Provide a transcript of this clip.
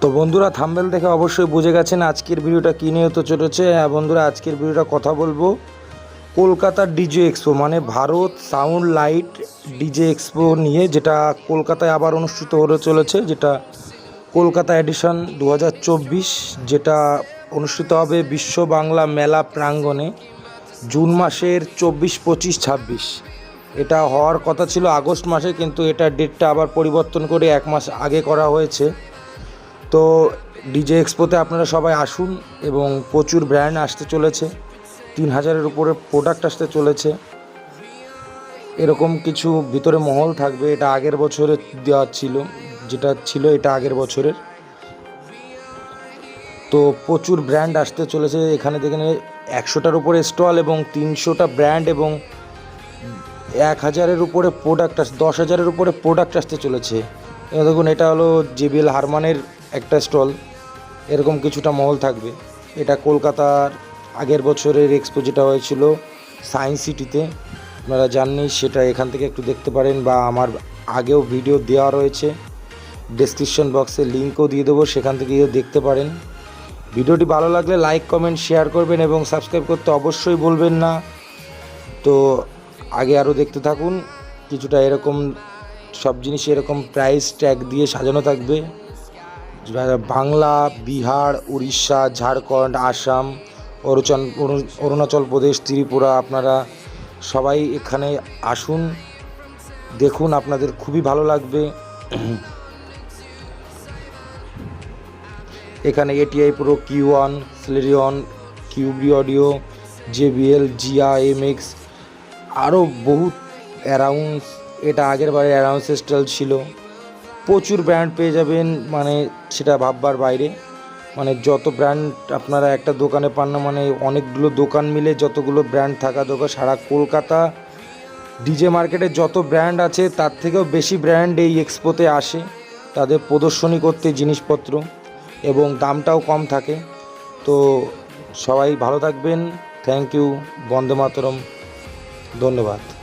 তো বন্ধুরা থাম্বেল দেখে অবশ্যই বুঝে গেছেন আজকের ভিডিওটা কী নিয়ে হতে চলেছে। হ্যাঁ বন্ধুরা, আজকের ভিডিওটা কথা বলব কলকাতার ডিজে এক্সপো মানে Bharat sound light DJ expo নিয়ে, যেটা কলকাতায় আবার অনুষ্ঠিত হতে চলেছে, যেটা কলকাতা এডিশন দু হাজার চব্বিশ, যেটা অনুষ্ঠিত হবে বিশ্ব বাংলা মেলা প্রাঙ্গণে জুন মাসের চব্বিশ, পঁচিশ, ছাব্বিশ। এটা হওয়ার কথা ছিল আগস্ট মাসে, কিন্তু এটা ডেটটা আবার পরিবর্তন করে এক মাস আগে করা হয়েছে। তো ডিজে এক্সপোতে আপনারা সবাই আসুন এবং প্রচুর ব্র্যান্ড আসতে চলেছে। তিন হাজারের উপরে প্রোডাক্ট আসতে চলেছে। এরকম কিছু ভিতরে মহল থাকবে, এটা আগের বছরে দেওয়া ছিল, যেটা ছিল এটা আগের বছরের। তো প্রচুর ব্র্যান্ড আসতে চলেছে, এখানে দেখেন একশোটার উপরে স্টল এবং তিনশোটা ব্র্যান্ড এবং এক হাজারের উপরে প্রোডাক্ট আস, দশ হাজারের উপরে প্রোডাক্ট আসতে চলেছে। দেখুন, এটা হলো জেবিএল হারমানের একটা স্টল, এরকম কিছুটা মহল থাকবে। এটা কলকাতার আগের বছরের এক্সপো যেটা হয়েছিল সায়েন্স সিটিতে আপনারা জাননি, সেটা এখান থেকে একটু দেখতে পারেন বা আমার আগেও ভিডিও দেওয়া রয়েছে। ডেসক্রিপশন বক্সে লিঙ্কও দিয়ে দেবো, সেখান থেকে দেখতে পারেন। ভিডিওটি ভালো লাগলে লাইক কমেন্ট শেয়ার করবেন এবং সাবস্ক্রাইব করতে অবশ্যই বলবেন না। তো আগে আরও দেখতে থাকুন, কিছুটা এরকম, সব জিনিস এরকম প্রাইস ট্যাগ দিয়ে সাজানো থাকবে। বাংলা, বিহার, উড়িষ্যা, ঝাড়খণ্ড, আসাম, অরুচন অরু- অরুণাচল প্রদেশ, ত্রিপুরা, আপনারা সবাই এখানে আসুন, দেখুন, আপনাদের খুবই ভালো লাগবে। এখানে এটিআই প্রো কিউ ওয়ান সিলেরিয়ন কিউবি অডিও জেবিএল জিয়া এমএক্স আরও বহুত অ্যারাউন্স এটা আগের বারে অ্যারাউন্স স্টল ছিল। প্রচুর ব্র্যান্ড পেয়ে যাবেন মানে সেটা ভাববার বাইরে। মানে যত ব্র্যান্ড আপনারা একটা দোকানে পান না মানে অনেকগুলো দোকান মিলে যতগুলো ব্র্যান্ড থাকা দোকান সারা কলকাতা ডিজে মার্কেটে যত ব্র্যান্ড আছে, তার থেকেও বেশি ব্র্যান্ড এই এক্সপোতে আসে। তাদের প্রদর্শনী করতে জিনিসপত্র এবং দামটাও কম থাকে। তো সবাই ভালো থাকবেন। Thank you Vande Mataram. ধন্যবাদ।